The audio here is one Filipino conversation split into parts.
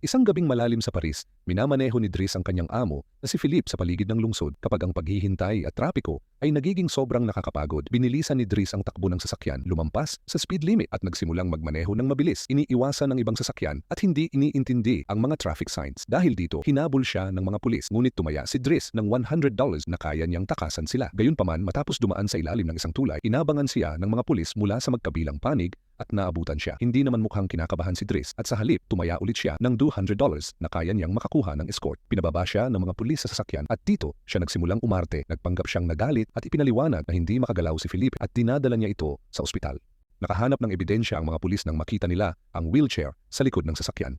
Isang gabing malalim sa Paris, minamaneho ni Dries ang kanyang amo na si Philippe sa paligid ng lungsod kapag ang paghihintay at trapiko ay nagiging sobrang nakakapagod. Binilisan ni Dries ang takbo ng sasakyan, lumampas sa speed limit at nagsimulang magmaneho ng mabilis. Iniiwasan ng ibang sasakyan at hindi iniintindi ang mga traffic signs. Dahil dito, hinabol siya ng mga pulis ngunit tumaya si Dries ng $100 na kaya niyang takasan sila. Gayunpaman matapos dumaan sa ilalim ng isang tulay, inabangan siya ng mga pulis mula sa magkabilang panig at naabutan siya. Hindi naman mukhang kinakabahan si Dries at sa halip tumaya ulit siya ng $200 na kaya niyang makakuha ng escort. Pinababa siya ng mga pulis sa sasakyan at dito siya nagsimulang umarte. Nagpanggap siyang nagalit at ipinaliwanag na hindi makagalaw si Felipe at dinadala niya ito sa ospital. Nakahanap ng ebidensya ang mga pulis nang makita nila ang wheelchair sa likod ng sasakyan.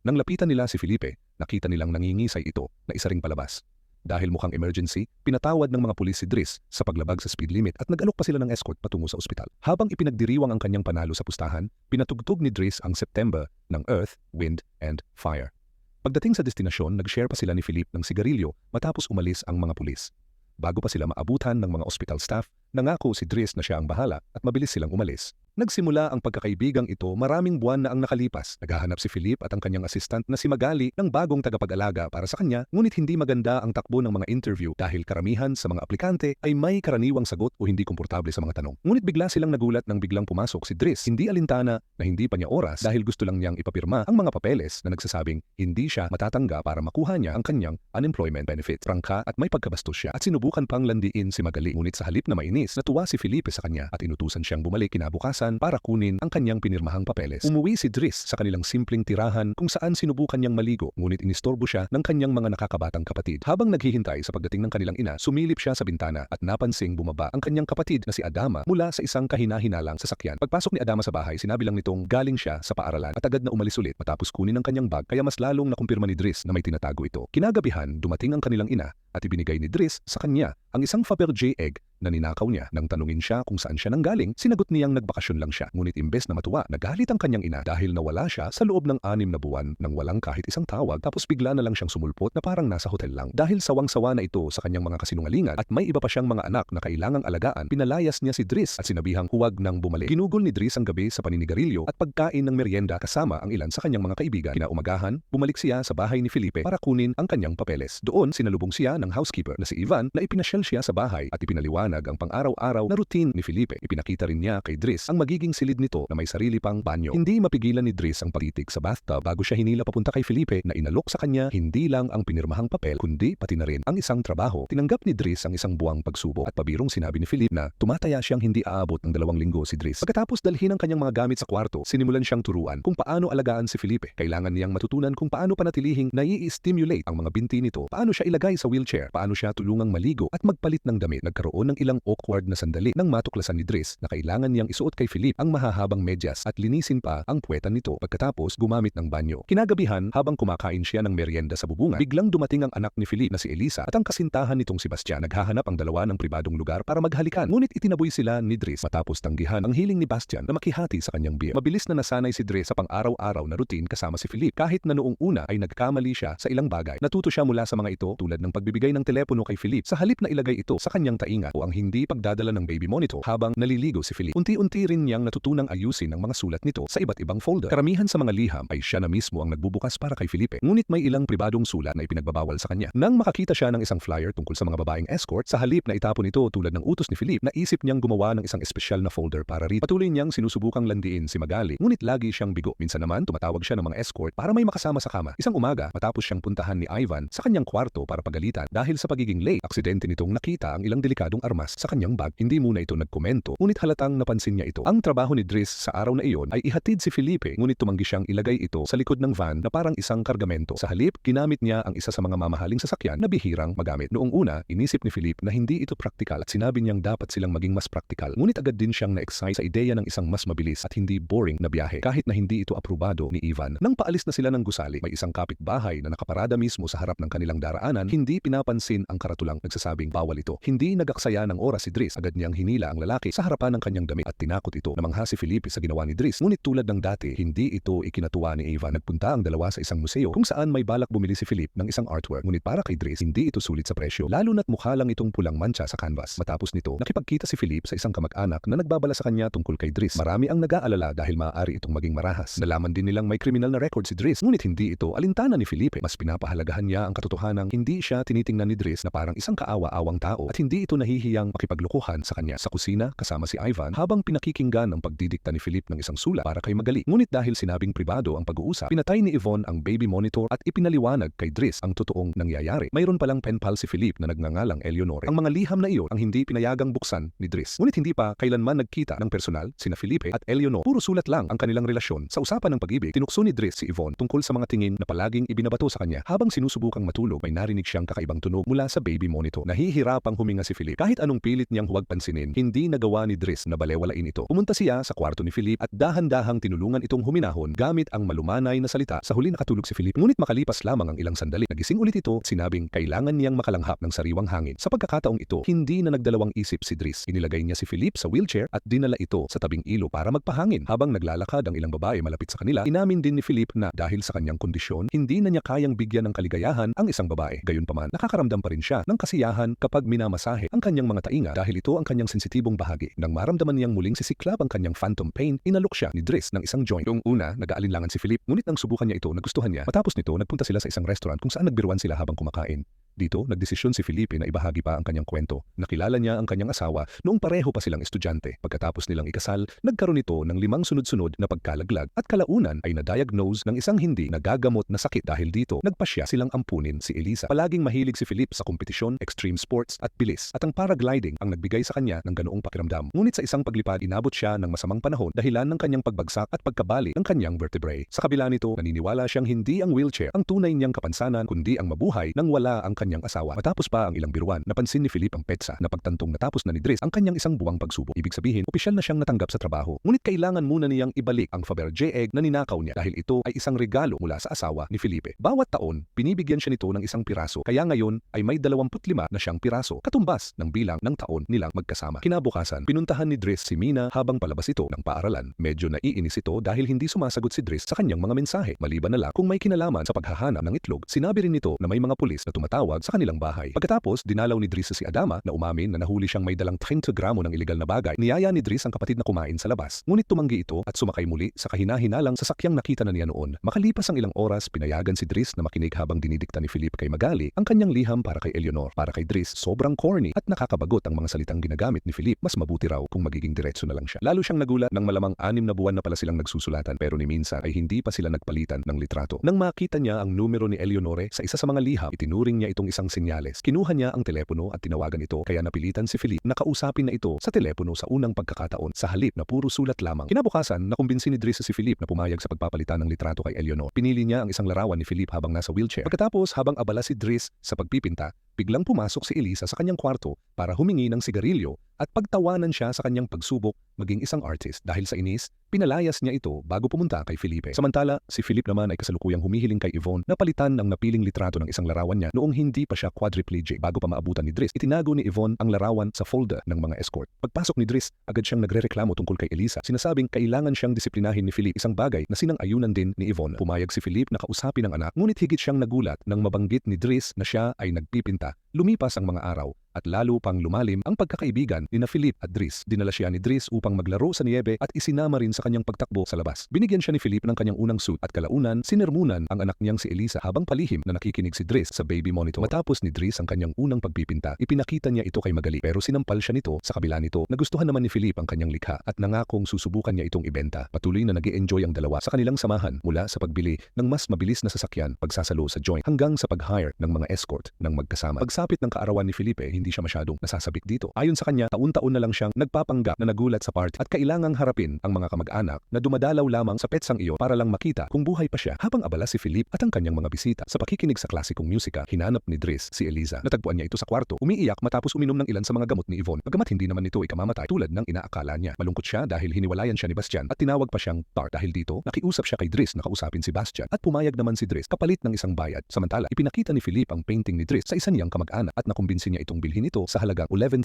Nang lapitan nila si Felipe, nakita nilang nangingisay ito na isa ring palabas. Dahil mukhang emergency, pinatawad ng mga pulis si Dries sa paglabag sa speed limit at nag-alok pa sila ng escort patungo sa ospital. Habang ipinagdiriwang ang kanyang panalo sa pustahan, pinatugtog ni Dries ang September ng Earth, Wind, and Fire. Pagdating sa destinasyon, nag-share pa sila ni Philip ng sigarilyo matapos umalis ang mga pulis. Bago pa sila maabutan ng mga hospital staff, nangako si Dries na siya ang bahala at mabilis silang umalis. Nagsimula ang pagkakaibigang ito maraming buwan na ang nakalipas. Naghahanap si Philip at ang kanyang assistant na si Magali ng bagong tagapag-alaga para sa kanya, ngunit hindi maganda ang takbo ng mga interview dahil karamihan sa mga aplikante ay may karaniwang sagot o hindi komportable sa mga tanong. Ngunit bigla silang nagulat nang biglang pumasok si Dries. Hindi alintana na hindi pa niya oras dahil gusto lang niyang ipapirma ang mga papeles na nagsasabing hindi siya matatangga para makuha niya ang kanyang unemployment benefit. Prangka at may pagkabastos siya at sinubukan pang landiin si Magali. Ngunit sa halip na mainis, natuwa si Felipe sa kanya at inutusan siyang bumalik kinabukasan para kunin ang kanyang pinirmahang papeles. Umuwi si Dries sa kanilang simpleng tirahan kung saan sinubukan niyang maligo ngunit inistorbo siya ng kanyang mga nakakabatang kapatid. Habang naghihintay sa pagdating ng kanilang ina, sumilip siya sa bintana at napansing bumaba ang kanyang kapatid na si Adama mula sa isang kahina-hinalang sasakyan. Pagpasok ni Adama sa bahay, sinabi lang nitong galing siya sa paaralan at agad na umalis ulit matapos kunin ang kanyang bag kaya mas lalong nakumpirma ni Dries na may tinatago ito. Kinagabihan, dumating ang kanilang ina at ibinigay ni Dries sa kanya ang isang Fabergé egg na ninakaw niya. Nang tanungin siya kung saan siya nanggaling, sinagot niyang nagbakasyon lang siya. Ngunit imbes na matuwa, nagalit ang kanyang ina dahil nawala siya sa loob ng anim na buwan nang walang kahit isang tawag tapos bigla na lang siyang sumulpot na parang nasa hotel lang. Dahil sawang-sawa na ito sa kanyang mga kasinungalingan at may iba pa siyang mga anak na kailangang alagaan, pinalayas niya si Dries at sinabihang huwag nang bumalik. Ginugol ni Dries ang gabi sa paninigarilyo at pagkain ng merienda kasama ang ilan sa kanyang mga kaibigan. Kinaumagahan, bumalik siya sa bahay ni Felipe para kunin ang kanyang papeles. Doon sinalubong siya ng housekeeper na si Ivan na ipinasyal siya sa bahay at ipinaliwanag ang pang-araw-araw na routine ni Felipe. Ipinakita rin niya kay Dries ang magiging silid nito na may sarili pang banyo. Hindi mapigilan ni Dries ang pagtitig sa bathtub bago siya hinila papunta kay Felipe na inalok sa kanya hindi lang ang pinirmahang papel kundi pati na rin ang isang trabaho. Tinanggap ni Dries ang isang buwang pagsubok at pabirong sinabi ni Felipe na tumataya siyang hindi aabot ng dalawang linggo si Dries. Pagkatapos dalhin ang kanyang mga gamit sa kwarto, sinimulan siyang turuan kung paano alagaan si Felipe. Kailangan niyang matutunan kung paano panatilihing nai-stimulate ang mga binti nito, paano siya ilagay sa wheelchair, paano siya tulungang maligo at magpalit ng damit. Nagkaroon ng ilang awkward na sandali nang matuklasan ni Dries na kailangan niyang isuot kay Philip ang mahahabang medyas at linisin pa ang puwetan nito pagkatapos gumamit ng banyo. Kinagabihan habang kumakain siya ng merienda sa bubungan, biglang dumating ang anak ni Philip na si Elisa at ang kasintahan nitong si Bastian. Naghahanap ang dalawa ng pribadong lugar para maghalikan. Ngunit itinaboy sila ni Dries matapos tanggihan ang hiling ni Bastian na makihati sa kanyang beer. Mabilis na nasanay si Dries sa pang-araw-araw na routine kasama si Philip kahit na noong una ay nagkamali siya sa ilang bagay. Natuto siya mula sa mga ito tulad ng pagbibigay ng telepono kay Philip sa halip na ilagay ito sa kanyang tainga o ang hindi pagdadala ng baby monitor habang naliligo si Philip. Unti-unti rin niyang natutunang ayusin ang mga sulat nito sa iba't ibang folder. Karamihan sa mga liham ay siya na mismo ang nagbubukas para kay Felipe. Ngunit may ilang pribadong sulat na ipinagbabawal sa kanya. Nang makakita siya ng isang flyer tungkol sa mga babaeng escort, sa halip na itapon ito tulad ng utos ni Philip, naisip niyang gumawa ng isang espesyal na folder para rito. Patuloy niyang sinusubukang landiin si Magali, ngunit lagi siyang bigo. Minsan naman tumatawag siya ng mga escort para may makasama sa kama. Isang umaga, matapos siyang puntahan ni Ivan sa kanyang kwarto para pagalitan dahil sa pagiging late, aksidente nitong nakita ang ilang delikadong armas sa kanyang bag. Hindi muna ito nagkomento, ngunit halatang napansin niya ito. Ang trabaho ni Dries sa araw na iyon ay ihatid si Felipe, ngunit tumanggi siyang ilagay ito sa likod ng van na parang isang kargamento. Sa halip, ginamit niya ang isa sa mga mamahaling sasakyan na bihirang magamit. Noong una, inisip ni Felipe na hindi ito praktikal at sinabi niyang dapat silang maging mas praktikal. Ngunit agad din siyang na-excite sa ideya ng isang mas mabilis at hindi boring na biyahe kahit na hindi ito aprobado ni Ivan. Nang paalis na sila ng gusali, may isang kapitbahay na nakaparada mismo sa harap ng kanilang daraanan, hindi pinapansin ang karatulang nagsasabing bawal ito. Hindi nagaksaya ng oras si Dries, agad niyang hinila ang lalaki sa harapan ng kanyang damit at tinakot ito. Namangha si Felipe sa ginawa ni Dries. Ngunit tulad ng dati, hindi ito ikinatuwa ni Ava. Nagpunta ang dalawa sa isang museo kung saan may balak bumili si Felipe ng isang artwork. Ngunit para kay Dries, hindi ito sulit sa presyo. Lalo na't mukha lang itong pulang mancha sa canvas. Matapos nito, nakipagkita si Felipe sa isang kamag-anak na nagbabala sa kanya tungkol kay Dries. Marami ang nag-aalala dahil maaari itong maging marahas. Nalaman din nilang may kriminal na record si Dries. Ngunit hindi ito alintana ni Felipe. Mas pinapahalagahan niya ang katotohanang hindi siya tinitingnan ni Dries na parang isang kaawa-awang tao at hindi ito nahihiyang makipaglukuhan sa kanya. Sa kusina, kasama si Ivan, habang pinakikinggan ang pagdidikta ni Philip ng isang sulat para kay Magali. Ngunit dahil sinabing pribado ang pag-uusap, pinatay ni Yvonne ang baby monitor at ipinaliwanag kay Dries ang totoong nangyayari. Mayroon palang pen pal si Philip na nagngangalang Eleonore. Ang mga liham na iyon ang hindi pinayagang buksan ni Dries. Ngunit hindi pa kailanman nagkita ng personal sina Felipe at Eleonore. Puro sulat lang ang kanilang relasyon. Sa usapan ng pag-ibig, tinukso ni Dries si Yvonne tungkol sa mga tingin na palaging ibinabato sa kanya. Habang sinusubukang matulog, may narinig siyang kakaibang tunog mula sa baby monitor. Nahihirapang huminga si Philip. Kahit anong pilit niyang huwag pansinin, hindi nagawa ni Dries na balewalain ito. Pumunta siya sa kwarto ni Philip at dahan-dahang tinulungan itong huminahon gamit ang malumanay na salita. Sa huli nakatulog si Philip. Ngunit makalipas lamang ang ilang sandali. Nagising ulit ito, sinabing kailangan niyang makalanghap ng sariwang hangin. Sa pagkakataong ito, hindi na nagdalawang isip si Dries. Inilagay niya si Philip sa wheelchair at dinala ito sa tabing ilo para magpahangin. Habang naglalakad ang ilang babae malapit sa kanila, inamin din ni Philip na dahil sa kanyang kondisyon, hindi na niya kayang bigyan ng kaligayahan ang isang babae. Gayunpaman, nakakaramdam pa rin siya ng kasiyahan kapag minamasahe ang kanyang mga tainga dahil ito ang kanyang sensitibong bahagi. Nang maramdaman niyang muling sisiklab ang kanyang phantom pain, inalok siya ni Dries ng isang joint. Noong una, nag-aalinlangan si Philip, ngunit nang subukan niya ito, nagustuhan niya. Matapos nito, nagpunta sila sa isang restaurant kung saan nagbiruan sila habang kumakain. Dito, nagdesisyon si Felipe na ibahagi pa ang kanyang kwento. Nakilala niya ang kanyang asawa noong pareho pa silang estudyante. Pagkatapos nilang ikasal, nagkaroon ito ng limang sunod-sunod na pagkalaglag at kalaunan ay na-diagnose ng isang hindi nagagamot na sakit dahil dito nagpasya silang ampunin si Elisa. Palaging mahilig si Philip sa kompetisyon, extreme sports at bilis at ang paragliding ang nagbigay sa kanya ng ganoong pakiramdam. Ngunit sa isang paglipad inabot siya ng masamang panahon dahilan ng kanyang pagbagsak at pagkabali ng kanyang vertebrae. Sa kabila nito, naniniwala siyang hindi ang wheelchair ang tunay niyang kapansanan kundi ang mabuhay nang wala ang kanyang asawa. Matapos pa ang ilang biruan, napansin ni Philip ang petsa na pagtantong natapos na ni Dries ang kanyang isang buwang pagsubok. Ibig sabihin, opisyal na siyang natanggap sa trabaho. Ngunit kailangan muna niyang ibalik ang Fabergé egg na ninakaw niya dahil ito ay isang regalo mula sa asawa ni Felipe. Bawat taon, binibigyan siya nito ng isang piraso. Kaya ngayon ay may 25 na siyang piraso, katumbas ng bilang ng taon nilang magkasama. Kinabukasan, pinuntahan ni Dries si Mina habang palabas ito ng paaralan. Medyo naiinis ito dahil hindi sumasagot si Dries sa kanyang mga mensahe. Maliban na lang kung may kinalaman sa paghahanap ng itlog, sinabi rin nito na may mga pulis na tumatawag sa kanilang bahay. Pagkatapos, dinalaw ni Dries si Adama na umamin na nahuli siyang may dalang 30 gramo ng ilegal na bagay. Niyaya ni Dries ang kapatid na kumain sa labas. Ngunit tumanggi ito at sumakay muli sa kahina-hinalang sasakyang nakita na niya noon. Makalipas ang ilang oras, pinayagan si Dries na makinig habang dinidikta ni Philip kay Magali ang kanyang liham para kay Eleanor. Para kay Dries, sobrang corny at nakakabagot ang mga salitang ginagamit ni Philip. Mas mabuti raw kung magiging diretso na lang siya. Lalo siyang nagulat nang malamang anim na buwan na pala silang nagsusulatan pero ni minsan ay hindi pa sila nagpalitan ng litrato. Nang makita niya ang numero ni Eleonore sa isa sa mga liham, itinuring niya itong isang senyales. Kinuha niya ang telepono at tinawagan ito kaya napilitan si Philip na kausapin na ito sa telepono sa unang pagkakataon sa halip na puro sulat lamang. Kinabukasan, nakumbinsi ni Dries si Philip na pumayag sa pagpapalitan ng litrato kay Eleanor. Pinili niya ang isang larawan ni Philip habang nasa wheelchair. Pagkatapos, habang abala si Dries sa pagpipinta, biglang pumasok si Elisa sa kanyang kwarto para humingi ng sigarilyo at pagtawanan siya sa kanyang pagsubok maging isang artist dahil sa inis, pinalayas niya ito bago pumunta kay Felipe. Samantala, si Philip naman ay kasalukuyang humihiling kay Yvonne na palitan ng napiling litrato ng isang larawan niya noong hindi pa siya quadriplegic. Bago pa maabutan ni Dries, itinago ni Yvonne ang larawan sa folder ng mga escort. Pagpasok ni Dries, agad siyang nagrereklamo tungkol kay Elisa. Sinasabing kailangan siyang disiplinahin ni Philip isang bagay na sinang-ayunan din ni Yvonne. Pumayag si Philip na kausapin ang anak, ngunit higit siyang nagulat nang mabanggit ni Dries na siya ay nagpipinta. Lumipas ang mga araw at lalo pang lumalim ang pagkakaibigan ni na Philip at Dries. Dinala siya ni Dries upang maglaro sa niebe at isinama rin sa kanyang pagtakbo sa labas. Binigyan siya ni Philip ng kanyang unang suit at kalaunan sinermunan ang anak niyang si Elisa habang palihim na nakikinig si Dries sa baby monitor. Matapos ni Dries ang kanyang unang pagpipinta, ipinakita niya ito kay Magali pero sinampal siya nito sa kabila nito. Nagustuhan naman ni Philip ang kanyang likha at nangakong susubukan niya itong ibenta. Patuloy na nag enjoy ang dalawa sa kanilang samahan mula sa pagbili ng mas mabilis na sasakyan pagsasalo sa joint hanggang sa pag-hire ng mga escort ng magkasama. Pagsapit ng kaarawan ni Felipe, hindi siya masyadong nasasabik dito. Ayon sa kanya, taon-taon na lang siyang nagpapanggap na nagulat sa party at kailangang harapin ang mga kamag-anak na dumadalaw lamang sa petsang iyon para lang makita kung buhay pa siya habang abala si Philip at ang kanyang mga bisita. Sa pakikinig sa klasikong musika, hinanap ni Dries si Eliza. Natagpuan niya ito sa kwarto, umiiyak matapos uminom ng ilan sa mga gamot ni Yvonne. Pagamat hindi naman ito ikamamatay tulad ng inaakala niya. Malungkot siya dahil hiniwalayan siya ni Bastian at tinawag pa siyang Tart. Dahil dito, nakiusap siya kay Dries na kausapin si Bastian at pumayag naman si Dries kapalit ng isang bayad. Samantala, ipinakita ni Philip ang painting ni Dries sa isa niyang kamag kamag-anak at nakumbinsi niya itong bilhin ito sa halagang $11,000.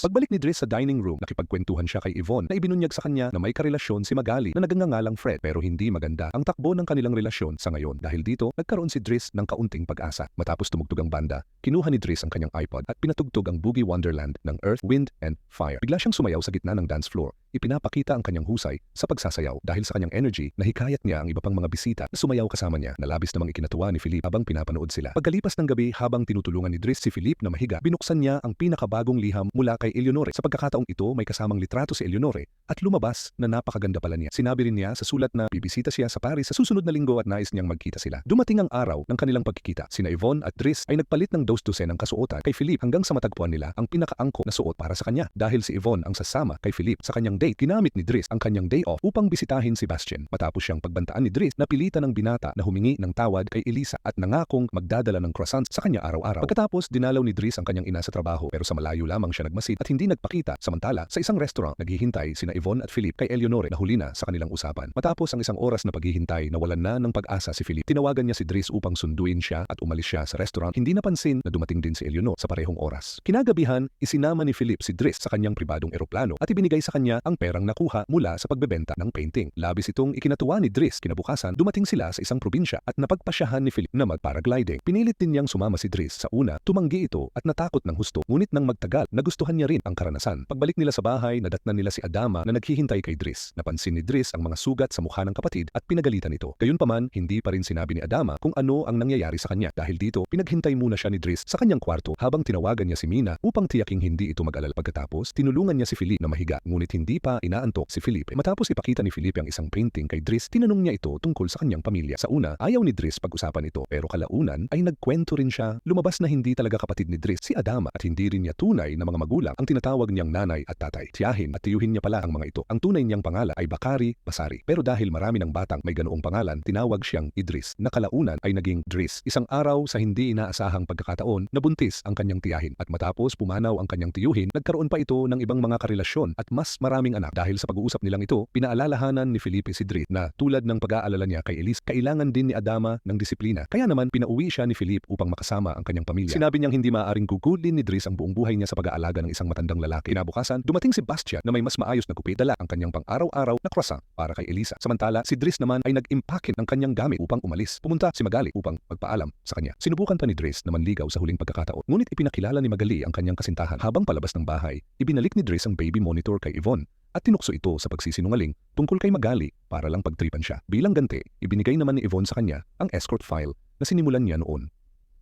Pagbalik ni Driss sa dining room, nakipagkwentuhan siya kay Yvonne na ibinunyag sa kanya na may karelasyon si Magali na nagangangalang Fred pero hindi maganda ang takbo ng kanilang relasyon sa ngayon. Dahil dito, nagkaroon si Driss ng kaunting pag-asa. Matapos tumugtog ang banda, kinuha ni Driss ang kanyang iPod at pinatugtog ang Boogie Wonderland ng Earth, Wind, and Fire. Bigla siyang sumayaw sa gitna ng dance floor. Ipinapakita ang kanyang husay sa pagsasayaw dahil sa kanyang energy, nahikayat niya ang iba pang mga bisita na sumayaw kasama niya. Nalabis namang ikinatuwa ni Philip habang pinapanood sila. Pagkalipas ng gabi habang tinutulungan ni Driss si Philip na mahiga, binuksan niya ang pinakabagong liham mula kay Eleonore. Sa pagkakataong ito, may kasamang litrato si Eleonore at lumabas na napakaganda pala niya. Sinabi rin niya sa sulat na bibisita siya sa Paris sa susunod na linggo at nais niyang magkita sila. Dumating ang araw ng kanilang pagkikita. Sina Yvonne at Driss ay nagpalit ng dos-dosen ng kasuotan kay Philip hanggang sa matagpuan nila ang pinakaangko na suot para sa kanya. Dahil si Yvonne ang sasama kay Philip sa kanyang date, ginamit ni Driss ang kanyang day off upang bisitahin si Bastian. Matapos siyang pagbantaan ni Driss, napilitan ng binata na humingi ng tawad kay Elisa at nangakong magdadala ng croissants sa kanya araw-araw. Pagkatapos, dinalaw ni Driss ang kanyang ina sa trabaho pero sa malayo lamang siya nagmasid at hindi nagpakita. Samantala, sa isang restaurant, naghihintay sina Yvonne at Philip kay Eleonore na huli na sa kanilang usapan. Matapos ang isang oras na paghihintay, nawalan na ng pag-asa si Philip. Tinawagan niya si Driss upang sunduin siya at umalis siya sa restaurant. Hindi napansin na dumating din si Eleonore sa parehong oras. Kinagabihan, isinama ni Philip si Driss sa kanyang pribadong eroplano at ibinigay sa kanya ang perang nakuha mula sa pagbebenta ng painting. Labis itong ikinatuwa ni Driss kinabukasan, dumating sila sa isang probinsya at napagpasyahan ni Philip na magparagliding. Pinilit din niyang sumama si Driss. Sa una, tumanggi ito at natakot ng husto. Ngunit nang magtagal, nagustuhan niya rin ang karanasan. Pagbalik nila sa bahay, nadatnan nila si Adama na naghihintay kay Driss. Napansin ni Driss ang mga sugat sa mukha ng kapatid at pinagalitan ito. Gayunpaman, hindi pa rin sinabi ni Adama kung ano ang nangyayari sa kanya. Dahil dito, pinaghintay muna siya ni Driss sa kanyang kwarto habang tinawagan niya si Mina upang tiyaking hindi ito mag-alala. Pagkatapos, tinulungan niya si Philip na mahiga ngunit hindi pa inaantok si Philip. Matapos ipakita ni Philip ang isang painting kay Driss, tinanong niya ito tungkol sa kanyang pamilya. Sa una, ayaw ni Driss pag-usapan ito pero kalaunan ay nagkwento rin siya. Lumabas na hindi talaga kapatid ni Driss si Adama at hindi rin niya tunay na mga magulang ang tinatawag niyang nanay at tatay. Tiyahin at tiyuhin niya pala ang mga ito. Ang tunay niyang pangalan ay Bakari Basari. Pero dahil marami ng batang may ganoong pangalan, tinawag siyang Idris. Na kalaunan ay naging Driss. Isang araw sa hindi inaasahang pagkakataon, nabuntis ang kanyang tiyahin at matapos pumanaw ang kanyang tiyuhin, nagkaroon pa ito ng ibang mga karelasyon at mas maraming anak. Dahil sa pag-uusap nilang ito, pinaalalahanan ni Felipe si Driss na tulad ng pag-aalala niya kay Elise, kailangan din ni Adama ng disiplina. Kaya naman pinauwi siya ni Philip upang makasama ang kanyang pamilya. Sinabi niyang hindi maaaring gugulin ni Driss ang buong buhay niya sa pag-aalaga ng isang matandang lalaki. Kinabukasan, dumating si Bastian na may mas maayos na gupit dala ang kanyang pang-araw-araw na croissant para kay Elisa. Samantala, si Driss naman ay nag-impake ng kanyang gamit upang umalis. Pumunta si Magali upang magpaalam sa kanya. Sinubukan pa ni Driss na manligaw sa huling pagkakataon. Ngunit ipinakilala ni Magali ang kanyang kasintahan. Habang palabas ng bahay, ibinalik ni Driss ang baby monitor kay Yvonne at tinukso ito sa pagsisinungaling tungkol kay Magali para lang pagtripan siya. Bilang ganti, ibinigay naman ni Yvonne sa kanya ang escort file na sinimulan niya noon.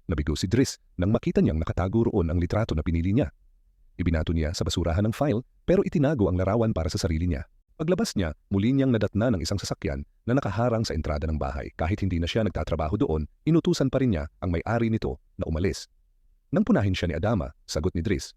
Nabigo si Driss nang makita niyang nakatago roon ang litrato na pinili niya. Ibinato niya sa basurahan ng file pero itinago ang larawan para sa sarili niya. Paglabas niya, muli niyang nadatna ng isang sasakyan na nakaharang sa entrada ng bahay. Kahit hindi na siya nagtatrabaho doon, inutusan pa rin niya ang may-ari nito na umalis. Nang punahin siya ni Adama, sagot ni Driss,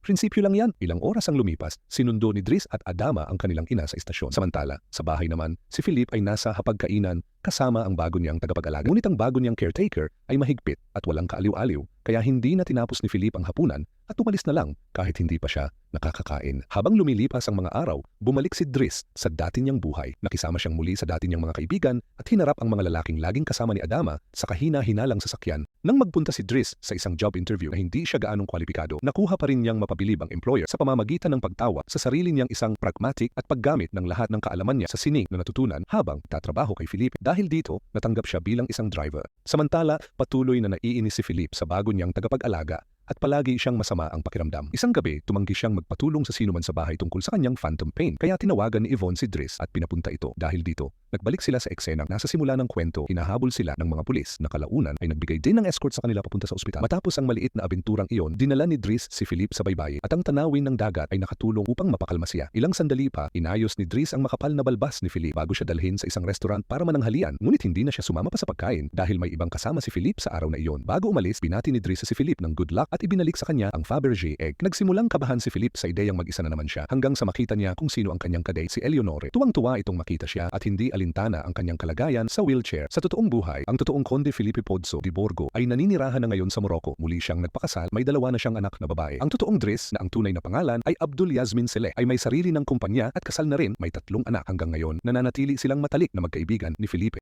Prinsipyo lang yan. Ilang oras ang lumipas, sinundo ni Driss at Adama ang kanilang ina sa istasyon. Samantala, sa bahay naman, si Philip ay nasa hapagkainan kasama ang bago niyang tagapag-alaga. Ngunit ang bago niyang caretaker ay mahigpit at walang kaaliw-aliw kaya hindi na tinapos ni Philip ang hapunan at umalis na lang kahit hindi pa siya nakakakain. Habang lumilipas ang mga araw, bumalik si Driss sa dati niyang buhay. Nakisama siyang muli sa dati niyang mga kaibigan at hinarap ang mga lalaking laging kasama ni Adama sa kahina-hinalang sasakyan. Nang magpunta si Driss sa isang job interview na hindi siya gaanong kwalipikado, nakuha pa rin niyang mapabilib ang employer sa pamamagitan ng pagtawa sa sarili niyang isang pragmatic at paggamit ng lahat ng kaalaman niya sa sining na natutunan habang tatrabaho kay Felipe. Dahil dito, natanggap siya bilang isang driver. Samantala, patuloy na naiinis si Felipe sa bago niyang tagapag-alaga at palagi siyang masama ang pakiramdam. Isang gabi, tumanggi siyang magpatulong sa sinuman sa bahay tungkol sa kanyang phantom pain. Kaya tinawagan ni Yvonne si Driss at pinapunta ito. Dahil dito, nagbalik sila sa eksenang nasa simula ng kwento, hinahabol sila ng mga pulis na kalaunan ay nagbigay din ng escort sa kanila papunta sa ospital. Matapos ang maliit na abenturang iyon, dinala ni Driss si Philip sa baybayin at ang tanawin ng dagat ay nakatulong upang mapakalma siya. Ilang sandali pa, inayos ni Driss ang makapal na balbas ni Philip bago siya dalhin sa isang restaurant para mananghalian. Ngunit hindi na siya sumama pa sa pagkain dahil may ibang kasama si Philip sa araw na iyon. Bago umalis, binati ni Driss si Philip ng good luck at ibinalik sa kanya ang Fabergé egg. Nagsimulang kabahan si Philip sa ideyang mag-isa na naman siya hanggang sa makita niya kung sino ang kanyang kadate si Eleonore. Tuwang-tuwa itong makita siya at hindi alintana ang kanyang kalagayan sa wheelchair. Sa totoong buhay, ang totoong Conde Felipe Pozzo di Borgo ay naninirahan na ngayon sa Morocco. Muli siyang nagpakasal, may dalawa na siyang anak na babae. Ang totoong Driss na ang tunay na pangalan ay Abdul Yasmin Sele ay may sarili ng kumpanya at kasal na rin may tatlong anak hanggang ngayon. Nananatili silang matalik na magkaibigan ni Felipe.